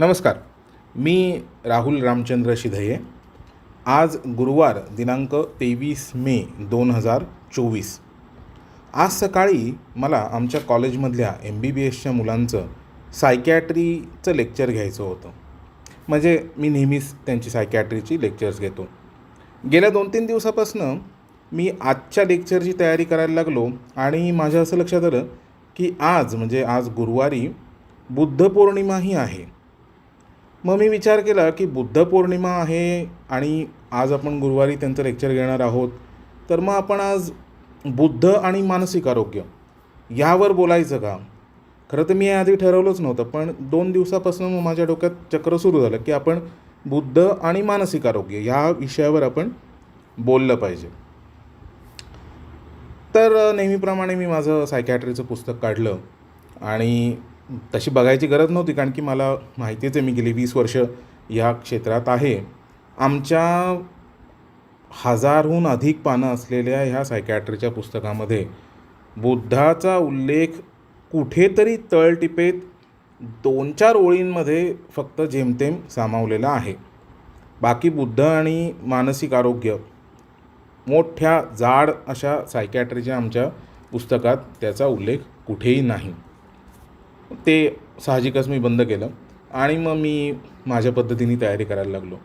नमस्कार. मी राहुल रामचंद्र शिधये. आज गुरुवार दिनांक तेवीस मे दोन हजार चोवीस. आज सकाळी मला आमच्या कॉलेजमधल्या एम बी बी एसच्या मुलांचं सायकॅट्रीचं लेक्चर घ्यायचं होतं. म्हणजे मी नेहमीच त्यांची सायकॅट्रीची लेक्चर्स घेतो. गेल्या दोन तीन दिवसापासनं मी आजच्या लेक्चरची तयारी करायला लागलो आणि माझ्या असं लक्षात आलं की आज म्हणजे आज गुरुवारी बुद्ध पौर्णिमाही आहे. मग मी विचार केला की बुद्ध पौर्णिमा आहे आणि आज आपण गुरुवारी त्यांचं लेक्चर घेणार आहोत तर मग आपण आज बुद्ध आणि मानसिक आरोग्य यावर बोलायचं का? खरं तर मी आधी ठरवलंच नव्हतं पण दोन दिवसापासून मग माझ्या डोक्यात चक्र सुरू झालं की आपण बुद्ध आणि मानसिक आरोग्य या विषयावर आपण बोललं पाहिजे. तर नेहमीप्रमाणे मी माझं सायकॅट्रीचं पुस्तक काढलं आणि तशी बघायची गरज नव्हती कारण की मला माहितीच आहे मी गेली वीस वर्ष या क्षेत्रात आहे. आमच्या हजारहून अधिक पानं असलेल्या ह्या सायकॅट्रीच्या पुस्तकामध्ये बुद्धाचा उल्लेख कुठेतरी तळटिपेत दोन चार ओळींमध्ये फक्त जेमतेम सामावलेला आहे. बाकी बुद्ध आणि मानसिक आरोग्य मोठ्या जाड अशा सायकॅट्रीच्या आमच्या पुस्तकात त्याचा उल्लेख कुठेही नाही. ते साहजिकच मी बंद केलं आणि मग मी माझ्या पद्धतीने तयारी करायला लागलो.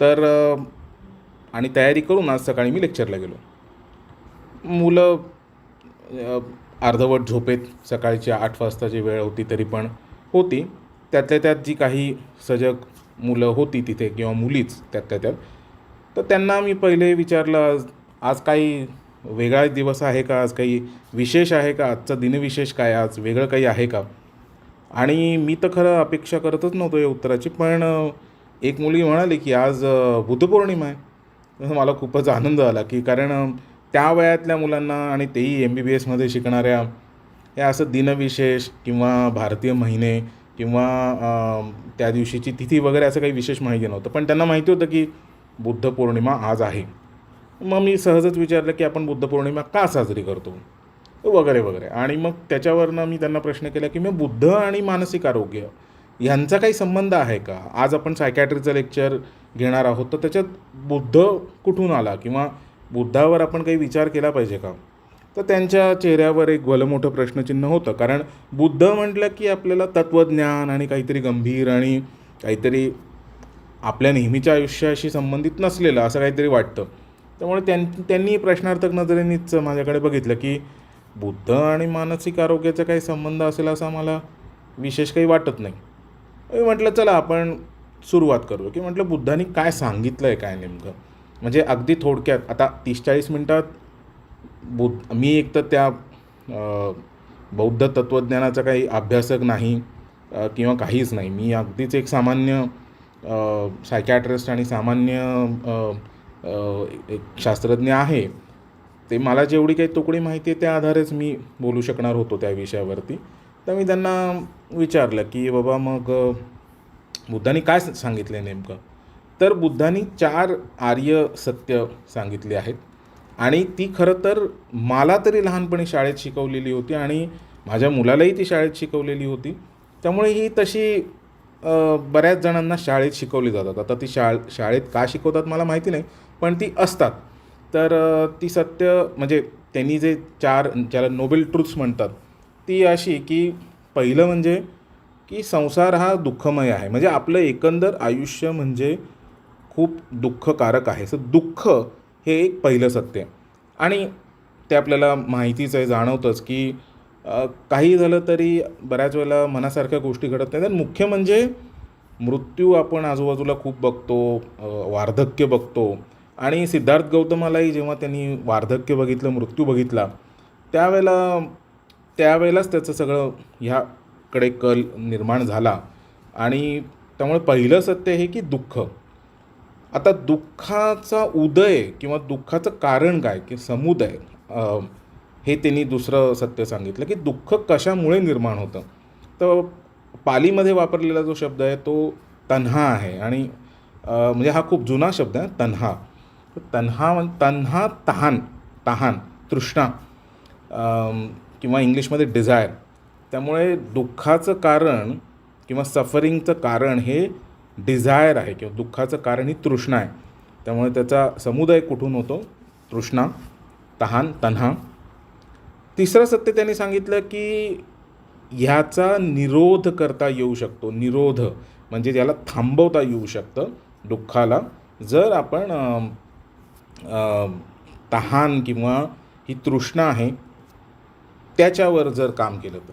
तर आणि तयारी करून आज सकाळी मी लेक्चरला गेलो. मुलं अर्धवट झोपेत सकाळची आठ वाजताची वेळ होती तरी पण होती. त्यातल्या त्यात जी काही सजग मुलं होती तिथे किंवा मुलीच त्यातल्या त्यात तर त्यांना मी पहिले विचारलं आज आज काही वेगळा दिवस आहे का आज? काही विशेष आहे का? आजचा दिनविशेष काय आज वेगळं काही आहे का? आणि मी तर खरं अपेक्षा करतच नव्हतो या उत्तराची पण एक मुलगी म्हणाली की आज बुधपौर्णिमा आहे. मला खूपच आनंद आला की कारण त्या वयातल्या मुलांना आणि तेही एम बी बी एसमध्ये शिकणाऱ्या हे असं दिनविशेष किंवा भारतीय महिने किंवा त्या दिवशीची तिथी वगैरे असं काही विशेष माहिती नव्हतं. पण त्यांना माहिती होतं की बुद्ध पौर्णिमा आज आहे. मग मी सहजच विचारलं की आपण बुद्ध पौर्णिमा का साजरी करतो? वगैरे वगैरे. आणि मग त्याच्यावरनं मी त्यांना प्रश्न केला की मग बुद्ध आणि मानसिक आरोग्य यांचा काही संबंध आहे का? आज आपण सायकॅट्रीचं लेक्चर घेणार आहोत तर त्याच्यात बुद्ध कुठून आला किंवा बुद्धावर आपण काही विचार केला पाहिजे का? तर त्यांच्या चेहऱ्यावर एक भलमोठं प्रश्नचिन्ह होतं. कारण बुद्ध म्हटलं की आपल्याला तत्त्वज्ञान आणि काहीतरी गंभीर आणि काहीतरी आपल्या नेहमीच्या आयुष्याशी संबंधित नसलेलं असं काहीतरी वाटतं. त्यामुळे त्यां त्यांनी प्रश्नार्थक नजरेनेच माझ्याकडे बघितलं की बुद्ध आणि मानसिक आरोग्याचा काही संबंध असेल असं मला विशेष काही वाटत नाही. मी म्हटलं चला आपण सुरुवात करू. की म्हटलं बुद्धांनी काय सांगितलं आहे काय नेमकं? म्हणजे अगदी थोडक्यात आता तीस चाळीस मिनटात बुद्ध मी एक तर त्या बौद्ध तत्त्वज्ञानाचा काही अभ्यासक नाही किंवा काहीच नाही. मी अगदीच एक सामान्य सायकॅट्रिस्ट आणि सामान्य एक शास्त्रज्ञ आहे. ते मला जेवढी काही तुकडी माहिती आहे त्या आधारेच मी बोलू शकणार होतो त्या विषयावरती. तर मी त्यांना विचारलं की बाबा मग बुद्धांनी काय सांगितलं आहे नेमकं? तर बुद्धांनी चार आर्य सत्य सांगितले आहेत. आणि ती खरं तर मला तरी लहानपणी शाळेत शिकवलेली होती आणि माझ्या मुलालाही ती शाळेत शिकवलेली होती. त्यामुळे ही तशी बऱ्याच जणांना शाळेत शिकवली जातात. आता ती शाळ शाळेत का शिकवतात मला माहिती नाही. पण ती असतात. तर ती सत्य म्हणजे त्यांनी जे चार ज्याला नोबेल ट्रुथ्स म्हणतात ती अशी की पहिलं म्हणजे की संसार हा दुःखमय आहे. म्हणजे आपलं एकंदर आयुष्य म्हणजे खूप दुःखकारक आहे. सो दुःख हे एक पहिलं सत्य. आणि ते आपल्याला माहितीच आहे जाणवतंच की काही झालं तरी बऱ्याच वेळेला मनासारख्या गोष्टी घडत नाही तर मुख्य म्हणजे मृत्यू आपण आजूबाजूला खूप बघतो वार्धक्य बघतो. आणि सिद्धार्थ गौतमालाही जेव्हा त्यांनी वार्धक्य बघितलं मृत्यू बघितला त्यावेळेला त्यावेळेलाच त्याचं सगळं ह्याकडे कल निर्माण झाला. आणि त्यामुळे पहिलं सत्य हे की दुःख. आता दुःखाचा उदय किंवा दुःखाचं कारण काय? की समुदय. हे त्यांनी दुसरं सत्य सांगितलं की दुःख कशामुळे निर्माण होतं? तर पालीमध्ये वापरलेला जो शब्द आहे तो तन्हा आहे. आणि म्हणजे हा खूप जुना शब्द आहे तन्हा. तन्हा तन्हा तहान तहान तृष्णा किंवा इंग्लिशमध्ये डिझायर त्यामुळे दुःखाचं कारण किंवा सफरिंगचं कारण हे डिझायर आहे किंवा दुःखाचं कारण ही तृष्णा आहे. त्यामुळे त्याचा समुदाय कुठून होतो? तृष्णा तहान तन्हा. तिसरं सत्य त्यांनी सांगितलं की ह्याचा निरोध करता येऊ शकतो. निरोध म्हणजे याला थांबवता येऊ शकतं दुःखाला. जर आपण तहान किंवा ही तृष्णा आहे त्याच्यावर जर काम केलं तर.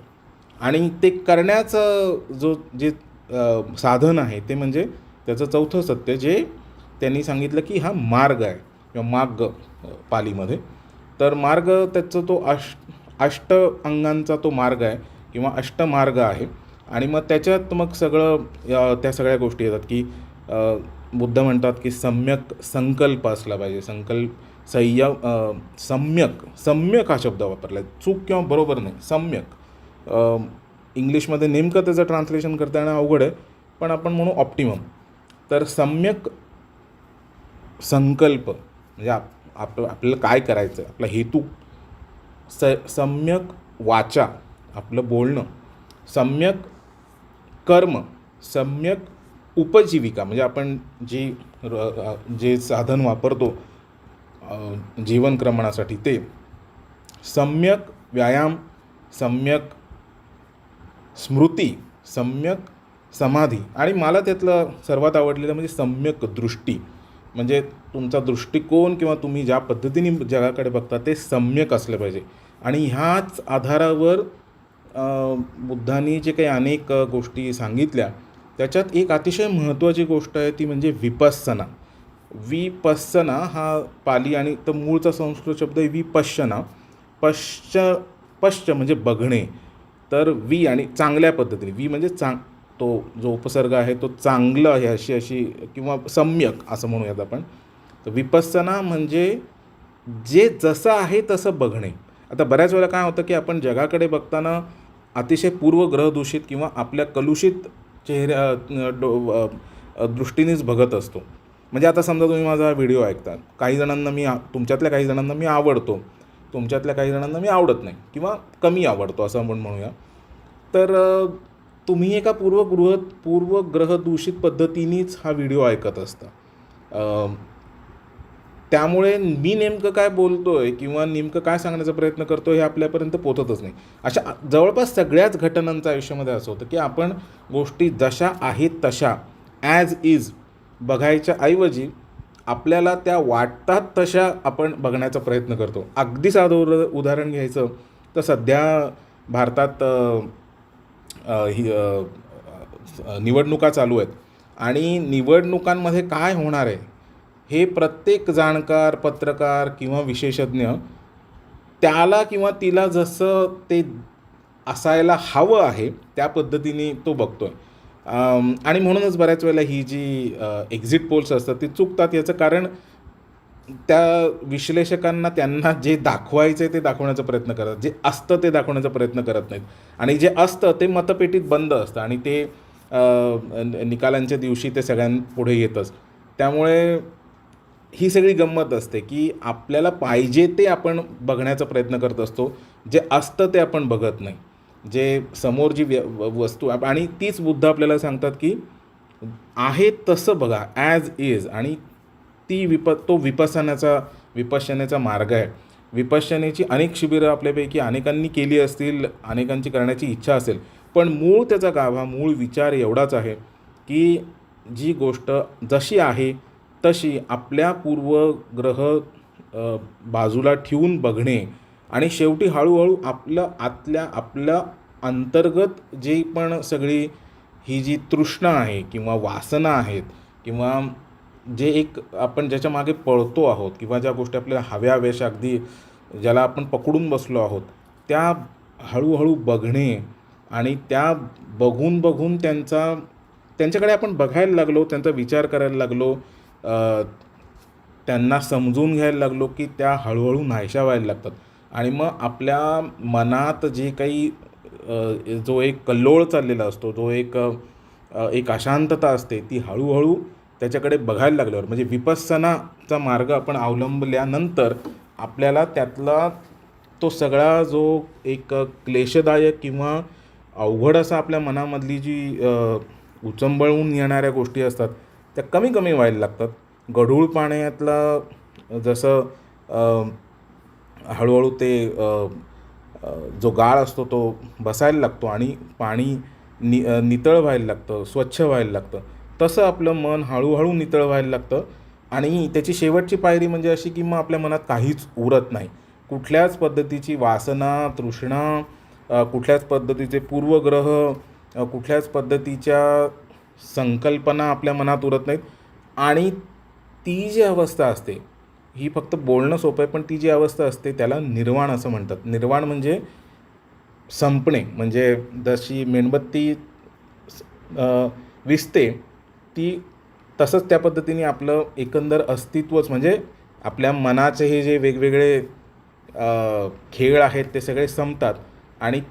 आणि ते करण्याचं जो जे साधन आहे ते म्हणजे त्याचं चौथं सत्य जे त्यांनी सांगितलं की हा मार्ग आहे किंवा मार्ग पालीमध्ये. तर मार्ग त्याचा तो अष्ट अष्ट अंगांचा तो मार्ग आहे किंवा अष्टमार्ग आहे. आणि मग त्याच्यात मग सगळं त्या सगळ्या गोष्टी येतात की बुद्ध म्हणतात की सम्यक संकल्प असला पाहिजे. संकल्प संयम सम्यक सम्यक हा शब्द वापरला आहे. चूक किंवा बरोबर नाही सम्यक. इंग्लिशमध्ये नेमकं त्याचं ट्रान्सलेशन करता येणं अवघड आहे पण आपण म्हणू ऑप्टिमम तर सम्यक संकल्प म्हणजे आप आप आपल्याला काय करायचं आहे आपला हेतू. स सम्यक वाचा आपलं बोलणं. सम्यक कर्म सम्यक उपजीविका म्हणजे आपण जी र- जे साधन वापरतो जीवनक्रमणासाठी ते सम्यक व्यायाम सम्यक स्मृती सम्यक समाधी आणि मला त्यातलं सर्वात आवडलेलं म्हणजे सम्यक दृष्टी. म्हणजे तुमचा दृष्टिकोन किंवा तुम्ही ज्या पद्धतीने जगाकडे बघता ते सम्यक असलं पाहिजे. आणि ह्याच आधारावर बुद्धांनी जे काही अनेक गोष्टी सांगितल्या त्याच्यात एक अतिशय महत्त्वाची गोष्ट आहे ती म्हणजे विपस्सना. विपस्सना हा पाली आणि तर मूळचा संस्कृत शब्द आहे विपश्चना पश्च पश्च म्हणजे बघणे. तर वी आणि चांगल्या पद्धतीने वी म्हणजे चांग तो जो उपसर्ग आहे तो चांगलं आहे अशी अशी किंवा सम्यक असं म्हणूयात आपण. तर विपस्सना म्हणजे जे जसं आहे तसं बघणे. आता बऱ्याच वेळा काय होतं की आपण जगाकडे बघताना अतिशय पूर्वग्रहदूषित किंवा आपल्या कलुषित चेहऱ्या डो दृष्टीनेच बघत असतो. म्हणजे आता समजा तुम्ही माझा व्हिडिओ ऐकता काही जणांना मी आ- तुमच्यातल्या काही जणांना मी आवडतो. तुमच्यातल्या काही जणांना मी आवडत नाही किंवा कमी आवडतो असं आपण म्हणूया. तर तुम्ही एका पूर्वगृह पूर्वग्रहदूषित पद्धतीनेच हा व्हिडिओ ऐकत असता. त्यामुळे मी नेमकं काय बोलतोय किंवा नेमकं काय सांगण्याचा प्रयत्न करतो हे आपल्यापर्यंत पोचतच नाही. अशा जवळपास सगळ्याच घटनांचं आयुष्यामध्ये असं होतं की आपण गोष्टी जशा आहेत तशा ॲज इज बघायच्या ऐवजी आपल्याला त्या वाटतात तशा आपण बघण्याचा प्रयत्न करतो. अगदी साधं उदाहरण घ्यायचं तर सध्या भारतात ही निवडणुका चालू आहेत आणि निवडणुकांमध्ये काय होणार आहे हे प्रत्येक जाणकार पत्रकार किंवा विशेषज्ञ त्याला किंवा तिला जसं ते असायला हवं आहे त्या पद्धतीने तो बघतो आहे आणि म्हणूनच बऱ्याच वेळेला ही जी एक्झिट पोल्स असतात ती चुकतात याचं कारण त्या विश्लेषकांना त्यांना जे दाखवायचं आहे ते दाखवण्याचा प्रयत्न करतात जे असतं ते दाखवण्याचा प्रयत्न करत नाहीत. आणि जे असतं ते मतपेटीत बंद असतं आणि ते निकालांच्या दिवशी ते सगळ्यांपुढे येतच. त्यामुळे ही सगळी गंमत असते की आपल्याला पाहिजे ते आपण बघण्याचा प्रयत्न करत असतो जे असतं ते आपण बघत नाही. जे समोर जी व्य व- वस्तू आणि तीच बुद्ध आपल्याला सांगतात की आहे तसं बघा ॲज इज आणि ती विप तो विपसनाचा विपश्यनेचा मार्ग आहे. विपश्यनेची अनेक शिबिरं आपल्यापैकी अनेकांनी केली असतील अनेकांची करण्याची इच्छा असेल पण मूळ त्याचा गाभा मूळ विचार एवढाच आहे की जी गोष्ट जशी आहे तशी आपल्या पूर्वग्रह बाजूला ठेवून बघणे आणि शेवटी हळूहळू आपलं आतल्या आपल्या अंतर्गत जे पण सगळी ही जी तृष्णा आहे किंवा वासना आहेत किंवा जे एक आपण ज्याच्या मागे पळतो आहोत किंवा ज्या गोष्टी आपल्याला हव्या वेश अगदी ज्याला आपण पकडून बसलो आहोत त्या हळूहळू बघणे आणि त्या बघून बघून त्यांचा त्यांच्याकडे आपण बघायला लागलो त्यांचा विचार करायला लागलो त्यांना समजून घ्यायला लागलो की त्या हळूहळू नाहीशा व्हायला लागतात. आणि मग आपल्या मनात जे काही जो एक कल्लोळ चाललेला असतो जो एक एक अशांतता असते ती हळूहळू त्याच्याकडे बघायला लागल्यावर म्हणजे विपस्सनाचा मार्ग आपण अवलंबल्यानंतर आपल्याला त्यातला तो सगळा जो एक क्लेशदायक किंवा अवघड असा आपल्या मनामधली जी उचंबळून येणाऱ्या गोष्टी असतात त्या कमी कमी व्हायला लागतात. गढूळ पाण्यातला जसं हळूहळू ते जो गाळ असतो तो बसायला लागतो आणि पाणी नि नितळ व्हायला लागतं स्वच्छ व्हायला लागतं. तसं आपलं मन हळूहळू नितळ व्हायला लागतं आणि त्याची शेवटची पायरी म्हणजे अशी की मग आपल्या मनात काहीच उरत नाही. कुठल्याच पद्धतीची वासना तृष्णा कुठल्याच पद्धतीचे पूर्वग्रह कुठल्याच पद्धतीच्या संकल्पना आपल्या मनात उरत नाहीत. आणि ती जी अवस्था असते ही फक्त बोलणं सोपं आहे पण ती जी अवस्था असते त्याला निर्वाण असं म्हणतात. निर्वाण म्हणजे संपणे म्हणजे जशी मेणबत्ती विसते ती तसंच त्या पद्धतीने आपलं एकंदर अस्तित्वच म्हणजे आपल्या मनाचे हे जे वेगवेगळे खेळ आहेत ते सगळे संपतात. आणि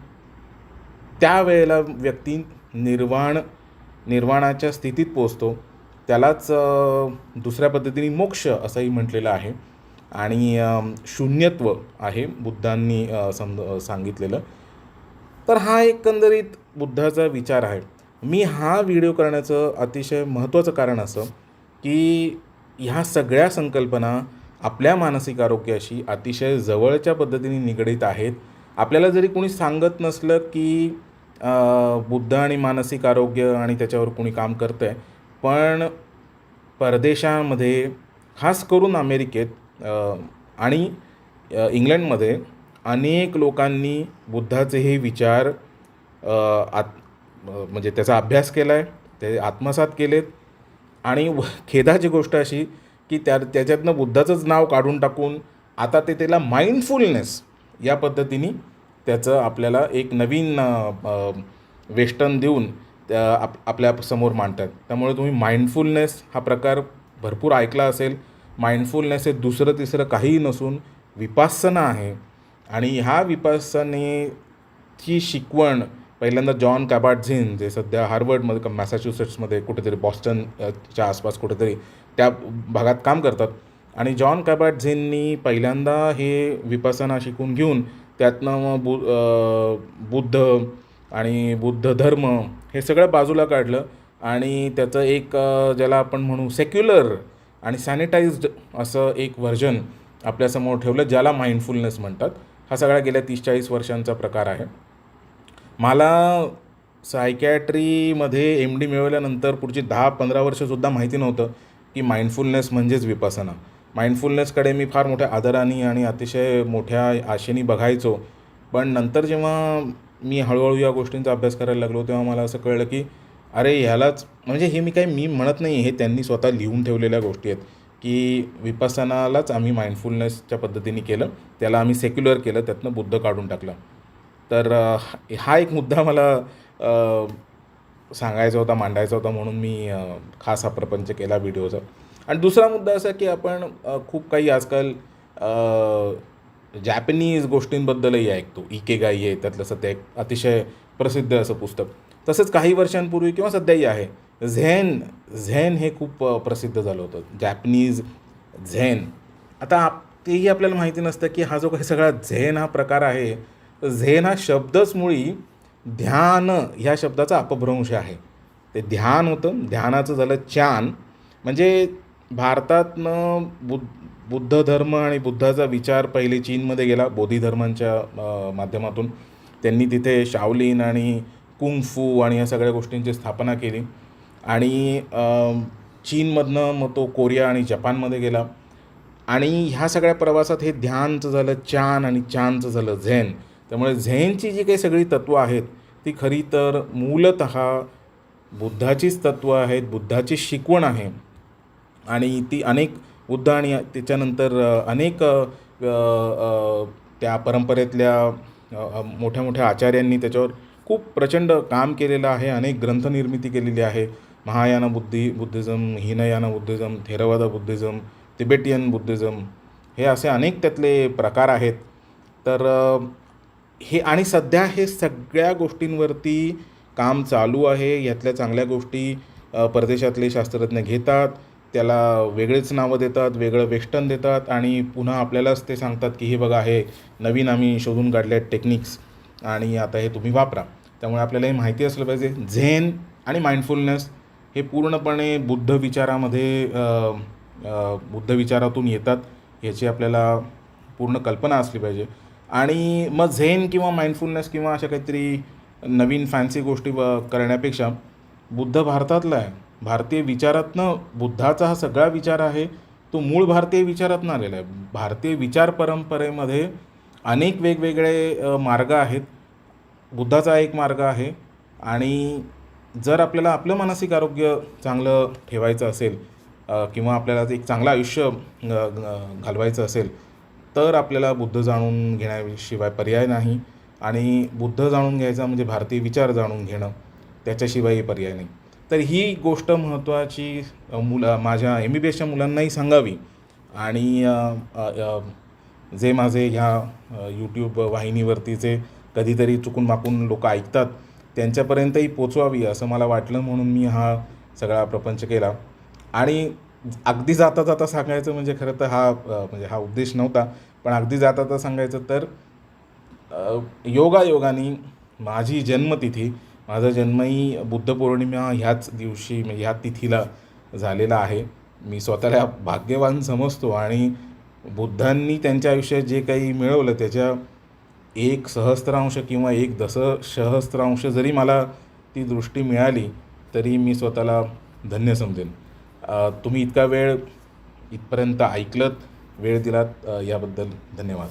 त्यावेळेला व्यक्ती निर्वाण निर्वाणाच्या स्थितीत पोचतो त्यालाच दुसऱ्या पद्धतीने मोक्ष असंही म्हटलेलं आहे. आणि शून्यत्व आहे बुद्धांनी समज सांगितलेलं. तर हा एकंदरीत बुद्धाचा विचार आहे. मी हा व्हिडिओ करण्याचं अतिशय महत्त्वाचं कारण असं की ह्या सगळ्या संकल्पना आपल्या मानसिक आरोग्याशी अतिशय जवळच्या पद्धतीने निगडीत आहेत. आपल्याला जरी कोणी सांगत नसलं की बुद्ध आणि मानसिक आरोग्य आणि त्याच्यावर कोणी काम करतं आहे पण परदेशामध्ये खास करून अमेरिकेत आणि इंग्लंडमध्ये अनेक लोकांनी बुद्धाचे हे विचार आत म्हणजे त्याचा अभ्यास केला आहे ते आत्मसात केलेत. आणि व- खेदाची गोष्ट अशी की त्या त्याच्यातनं बुद्धाचंच नाव काढून टाकून आता ते त्याला माइंडफुलनेस या पद्धतीने त्याचं आपल्याला एक नवीन वेस्टर्न देऊन त्या आप आपल्यासमोर मांडतात. त्यामुळे तुम्ही माइंडफुलनेस हा प्रकार भरपूर ऐकला असेल. माइंडफुलनेस हे दुसरं तिसरं काहीही नसून विपासना आहे. आणि ह्या विपासनेची शिकवण पहिल्यांदा जॉन कॅबाटझिन जे सध्या हार्वर्डमध्ये क मॅसॅच्युसेट्समध्ये कुठेतरी बॉस्टनच्या आसपास कुठेतरी त्या भागात काम करतात. आणि जॉन कॅबाटझिननी पहिल्यांदा हे विपासना शिकून घेऊन त्यातनं मग बु बुद्ध आणि बुद्ध धर्म हे सगळं बाजूला काढलं. आणि त्याचं एक ज्याला आपण म्हणू सेक्युलर आणि सॅनिटाईज्ड असं एक व्हर्जन आपल्यासमोर ठेवलं ज्याला माइंडफुलनेस म्हणतात. हा सगळा गेल्या तीस चाळीस वर्षांचा प्रकार आहे. मला सायकॅट्रीमध्ये एम डी मिळवल्यानंतर पुढची दहा पंधरा वर्षसुद्धा माहिती नव्हतं की माइंडफुलनेस म्हणजेच विपासना. माइंडफुलनेसकडे मी फार मोठ्या आदराने आणि अतिशय मोठ्या आशेने बघायचो. पण नंतर जेव्हा मी हळूहळू या गोष्टींचा अभ्यास करायला लागलो तेव्हा मला असं कळलं की अरे ह्यालाच म्हणजे हे मी काही मी म्हणत नाही हे त्यांनी स्वतः लिहून ठेवलेल्या गोष्टी आहेत. की विपसनालाच आम्ही माइंडफुलनेसच्या पद्धतीने केलं त्याला आम्ही सेक्युलर केलं त्यातनं बुद्ध काढून टाकलं. तर हा एक मुद्दा मला सांगायचा होता मांडायचा होता म्हणून मी खास हा प्रपंच केला व्हिडिओचा. आणि दुसरा मुद्दा असा की आपण खूप काही आजकाल जॅपनीज गोष्टींबद्दलही ऐकतो. इके गाई आहे त्यातलं सध्या एक अतिशय प्रसिद्ध असं पुस्तक. तसंच काही वर्षांपूर्वी किंवा सध्याही आहे झेन झेन हे खूप प्रसिद्ध झालं होतं. Japanese Zen. आता आप तेही आपल्याला माहिती नसतं की हा जो काही सगळा झेन हा प्रकार आहे झेन हा शब्दच मुळी ध्यान ह्या शब्दाचा अपभ्रंश आहे. ते ध्यान होतं ध्यानाचं झालं चान. म्हणजे भारतातनं बुद्ध बुद्ध धर्म आणि बुद्धाचा विचार पहिले चीनमध्ये गेला बोधी धर्मांच्या माध्यमातून. त्यांनी तिथे शावलिन आणि कुंगफू आणि या सगळ्या गोष्टींची स्थापना केली. आणि चीनमधनं मग तो कोरिया आणि जपानमध्ये गेला. आणि ह्या सगळ्या प्रवासात हे ध्यानचं झालं चान आणि चानचं झालं झेन. त्यामुळे झेनची जी काही सगळी तत्त्वं आहेत ती खरी तर मूलत बुद्धाचीच तत्त्वं आहेत बुद्धाची शिकवण आहे. आणि ती अनेक बुद्ध आणि त्याच्यानंतर अनेक त्या परंपरेतल्या मोठ्या मोठ्या आचार्यांनी त्याच्यावर खूप प्रचंड काम केलेलं आहे. अनेक ग्रंथनिर्मिती केलेली आहे. महायाना बुद्धी Buddhism Hinayana Buddhism Theravada Buddhism Tibetan Buddhism हे असे अनेक त्यातले प्रकार आहेत. तर हे आणि सध्या हे सगळ्या गोष्टींवरती काम चालू आहे. यातल्या चांगल्या गोष्टी परदेशातले शास्त्रज्ञ घेतात. त्याला वेगळेच नावं देतात वेगळं वेस्टर्न देतात आणि पुन्हा आपल्यालाच ते सांगतात की हे बघा हे नवीन आम्ही शोधून काढले आहेत टेक्निक्स आणि आता हे तुम्ही वापरा. त्यामुळे आपल्याला हे माहिती असलं पाहिजे. झेन आणि माइंडफुलनेस हे पूर्णपणे बुद्ध विचारामध्ये बुद्ध विचारातून येतात याची आपल्याला पूर्ण कल्पना असली पाहिजे. आणि मग झेन किंवा माइंडफुलनेस किंवा अशा काहीतरी नवीन फॅन्सी गोष्टी ब- करण्यापेक्षा बुद्ध भारतातला आहे. भारतीय विचारातनं बुद्धाचा हा सगळा विचार आहे तो मूळ भारतीय विचारातनं आलेला आहे. भारतीय विचार परंपरेमध्ये अनेक वेगवेगळे मार्ग आहेत. बुद्धाचा एक मार्ग आहे आणि जर आपल्याला आपलं मानसिक आरोग्य चांगलं ठेवायचं असेल किंवा आपल्याला एक चांगलं आयुष्य घालवायचं असेल तर आपल्याला बुद्ध जाणून घेण्याशिवाय पर्याय नाही आणि बुद्ध जाणून घ्यायचा म्हणजे भारतीय विचार जाणून घेणं त्याच्याशिवायही पर्याय नाही. तर ही गोष्ट महत्त्वाची मुलं माझ्या एम बी बी एसच्या मुलांनाही सांगावी. आणि जे माझे ह्या यूट्यूब वाहिनीवरतीचे कधीतरी चुकून माकून लोक ऐकतात त्यांच्यापर्यंतही पोचवावी असं मला वाटलं म्हणून मी हा सगळा प्रपंच केला. आणि अगदी जाता जाता सांगायचं म्हणजे खरं तर हा म्हणजे हा उद्देश नव्हता पण अगदी जाता जाता सांगायचं तर योगायोगाने माझी जन्मतिथी माझा जन्मही बुद्ध पौर्णिमा ह्याच दिवशी म्हणजे ह्या तिथीला झालेला आहे. मी स्वतःला भाग्यवान समजतो आणि बुद्धांनी त्यांच्या आयुष्यात जे काही मिळवलं त्याच्या एक सहस्त्रांश किंवा एक दस सहस्त्रांश जरी मला ती दृष्टी मिळाली तरी मी स्वतःला धन्य समजेन. तुम्ही इतका वेळ इथपर्यंत ऐकलत वेळ दिलात याबद्दल धन्यवाद.